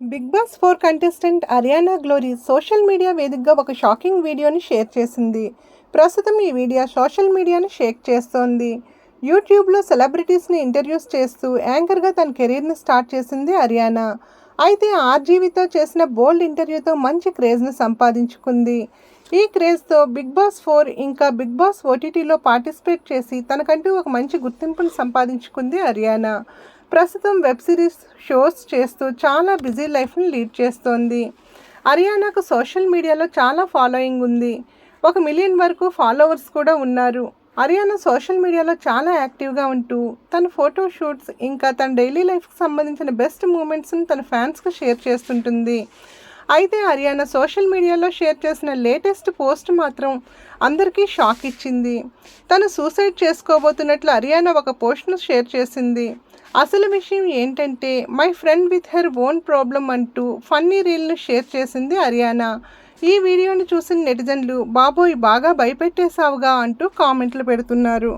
Bigg Boss four contestant Ariyana Glory social media వేదికగా ఒక shocking వీడియోని షేర్ చేసింది. ప్రస్తుతం ఈ వీడియో సోషల్ మీడియాను షేక్ చేస్తోంది. యూట్యూబ్లో సెలబ్రిటీస్ని ఇంటర్వ్యూస్ చేస్తూ యాంకర్గా తన కెరీర్ని స్టార్ట్ చేసింది అరియానా. అయితే ఆర్జీవితో చేసిన బోల్డ్ ఇంటర్వ్యూతో మంచి క్రేజ్ను సంపాదించుకుంది. ఈ క్రేజ్తో బిగ్ బాస్ ఫోర్ ఇంకా బిగ్ బాస్ ఓటీటీలో పార్టిసిపేట్ చేసి తనకంటూ ఒక మంచి గుర్తింపును సంపాదించుకుంది అరియానా. ప్రస్తుతం వెబ్ సిరీస్ షోస్ చేస్తూ చాలా బిజీ లైఫ్ని లీడ్ చేస్తోంది. అరియానాకు సోషల్ మీడియాలో చాలా ఫాలోయింగ్ ఉంది. ఒక మిలియన్ వరకు ఫాలోవర్స్ కూడా ఉన్నారు. అరియానా సోషల్ మీడియాలో చాలా యాక్టివ్గా ఉంటూ తన ఫోటో షూట్స్ ఇంకా తన డైలీ లైఫ్కి సంబంధించిన బెస్ట్ మూమెంట్స్ని తన ఫ్యాన్స్కి షేర్ చేస్తుంటుంది. అయితే హర్యానా సోషల్ మీడియాలో షేర్ చేసిన లేటెస్ట్ పోస్ట్ మాత్రం అందరికీ షాక్ ఇచ్చింది. తను సూసైడ్ చేసుకోబోతున్నట్లు హర్యానా ఒక పోస్ట్ను షేర్ చేసింది. అసలు విషయం ఏంటంటే my friend with her own problem అంటూ ఫన్నీ రీల్ను షేర్ చేసింది హర్యానా. ఈ వీడియోని చూసిన నెటిజన్లు బాబోయ్ బాగా భయపెట్టేశావుగా అంటూ కామెంట్లు పెడుతున్నారు.